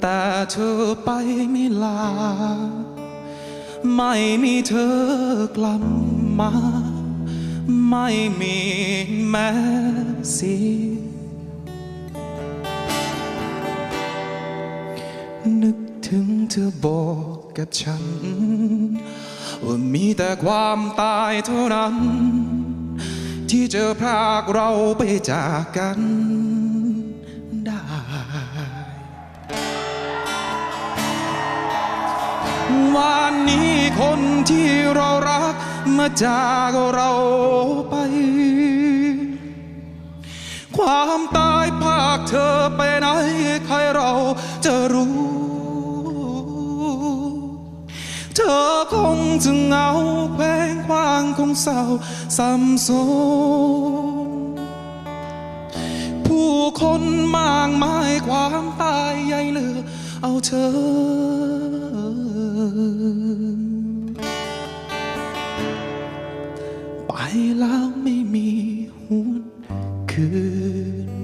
แต่เธอไปไม่ลา ไม่มีเธอกลับมา ไม่มีแม้เสียนึกถึงเธอบอกกับฉัน ว่ามีแต่ความตายเท่านั้น ที่จะพรากเราไปจากกันได้ วันนี้คนที่เรารักมาจากเราไป ความตายพากเธอไปไหน ใครเราจะรู้ เธอคงจะเหงาแคว้งคว้างคงเศร้าซ้ำโซผู้คนมากมายความตายใหญ่เหลือเอาเธอ แล้วไม่มีหุนคืน